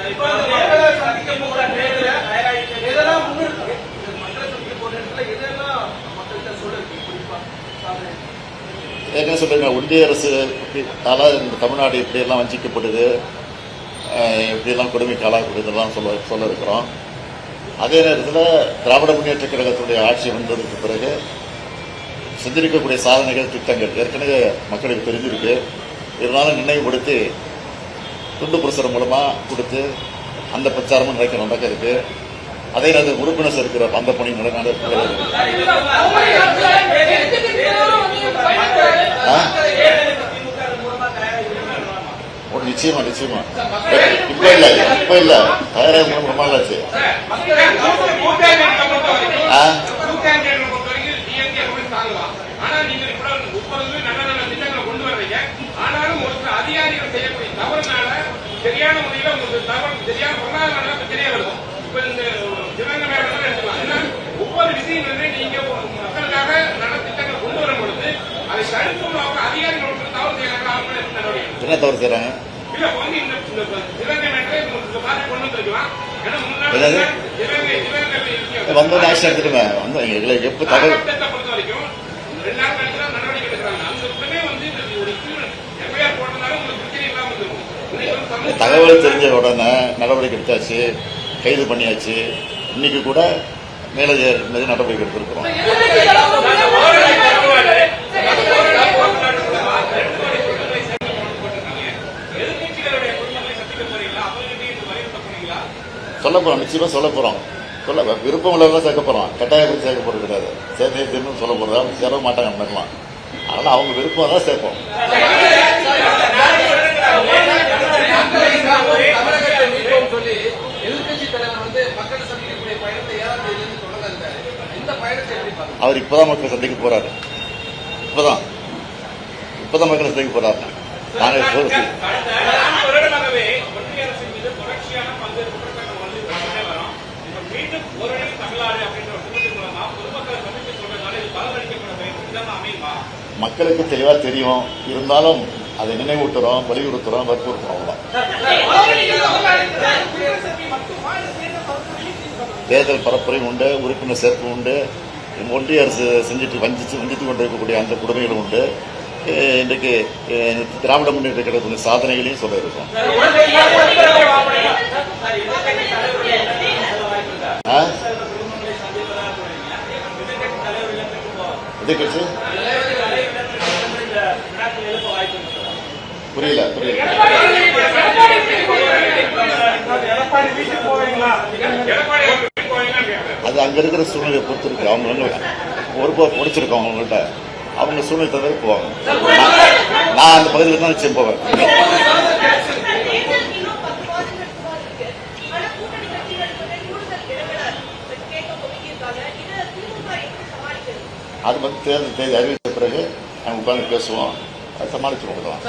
மக்களை சந்திக்க போகிற எதெல்லாம் முன்னிருக்கு மக்களை சந்திக்க போகிற எதெல்லாம் மக்கள்கிட்ட என்ன சொல்லுங்க ஒன்றிய அரசு இப்படி இந்த தமிழ்நாடு இப்படியெல்லாம் வஞ்சிக்கப்படுது இப்படியெல்லாம் கொடுமைக்கு ஆளாக்கப்படுதெல்லாம் சொல்ல சொல்ல இருக்கிறோம் அதே நேரத்தில் திராவிட முன்னேற்ற கழகத்துடைய ஆட்சி வந்ததுக்கு பிறகு செஞ்சிருக்கக்கூடிய சாதனைகள் திட்டங்கள் ஏற்கனவே மக்களுக்கு தெரிஞ்சிருக்கு. இருந்தாலும் நினைவுபடுத்தி துண்டு பிரசுரம் மூலமாக கொடுத்து அந்த பிரச்சாரமும் நடக்க நடக்க இருக்கு. அதே நேரத்தில் உறுப்பினர் இருக்கிற அந்த பணி நடக்கிறது ஆ? ஒரு நிச்சயமா நிச்சயமா. இப்ப இல்ல இப்ப இல்ல. தயாராக மூணு அதிகாரிகள் செய்யக்கூடிய ஆ? சரியான முறையில் உங்களுக்கு தவறு சரியான பொருளாதார பிரச்சனையே வருது இப்ப இந்த சிவகங்கை மேடம் எடுத்துக்கலாம். ஏன்னா ஒவ்வொரு விஷயம் வந்து நீங்க மக்களுக்காக நல்ல திட்டங்கள் கொண்டு வரும் பொழுது அதை தடுப்பு அதிகாரிகள் தவறு செய்யறாங்க அவங்க என்ன தவறு செய்றாங்க இல்ல வந்து இந்த சிவகங்கை மேட்டரை இந்த மாதிரி கொண்டு வந்திருக்கலாம். ஏன்னா முன்னாடி வந்தோடனே ஆக்ஷன் எடுத்துருமே வந்து எங்களுக்கு எப்போ தகவல் மாவட்டத்தை பொறுத்த வரைக்கும் ரெண்டு நாள் கழிச்சு தான் நடவடிக்கை எடுக்கிறாங்க அந்த உடனே வந்து இந்த ஒரு எஃப்ஐஆர் போட்டனால உங்களுக்கு பிரச்சனை இல்லாம இருக்கும் இன்னைக்கு வந்து சமூக தகவல் தெரிஞ்ச உடனே நடவடிக்கை எடுத்தாச்சு கைது பண்ணியாச்சு. இன்னைக்கு கூட மேலதிகாரி மீது நடவடிக்கை எடுத்திருக்கிறோம். இந்த சொல்ல போறோம் நிச்சயமா சொல்ல போறோம். சொல்ல விருப்பம் உள்ளவங்க சேர்க்க போறோம். கட்டாயப்படி சேர்க்க போறது கிடையாது. சேர்த்து சேர்ந்து சொல்ல போகிறதா சேர மாட்டாங்க பண்ணலாம் அதனால அவங்க விருப்பம் தான் சேர்ப்போம். அவர் இப்பதான் மக்களை சந்திக்க போறாரு. இப்பதான். இப்பதான் மக்களை சந்திக்க போறாரு. நாங்கள் சொல்றது கடந்த நான்கு வருடமாகவே ஒன்றிய அரசின் மீது தொடர்ச்சியான பல்வேறு குற்றச்சாட்டுகள் வந்து வந்துட்டே வரும் இப்ப மீண்டும் ஓரளவு தமிழ்நாடு அப்படின்ற ஒரு திட்டத்தின் மூலமா பொதுமக்களை சந்தித்து சொல்றதுனால இது பலனளிக்கப்பட விதமா அமையுமா மக்களுக்கு தெளிவா தெரியும் இருந்தாலும் அதை நினைவூட்டுறோம் வலியுறுத்துறோம் வற்புறுத்துறோம் அவ்வளவுதான் தேர்தல் பரப்புரையும் உண்டு உறுப்பினர் சேர்ப்பு உண்டு. ஒன்றிய அரசு செஞ்சுட்டு வஞ்சித்து வஞ்சித்து கொண்டிருக்கக்கூடிய அந்த கொடுமைகளும் உண்டு. இன்றைக்கு திராவிட முன்னேற்ற கழகத்தின் சாதனைகளையும் சொல்ல இருக்கும் எதிர்கட்சி புரியல புரியல. எடப்பாடி வீட்டுக்கு போவீங்களா? அது அங்கே இருக்கிற சூழ்நிலையை பொறுத்திருக்கு. அவங்க ஒரு போ பிடிச்சிருக்கோம் அவங்கள்ட்ட. அவங்க சூழ்நிலை தவிர போவாங்க. நான் அந்த பகுதியில் தான் நிச்சயம் போவேன். அது பற்றி தேர்தல் தேதி அறிவித்த பிறகு நாங்கள் உட்கார்ந்து பேசுவோம். அதை சமாளிச்சு கொடுக்கலாம்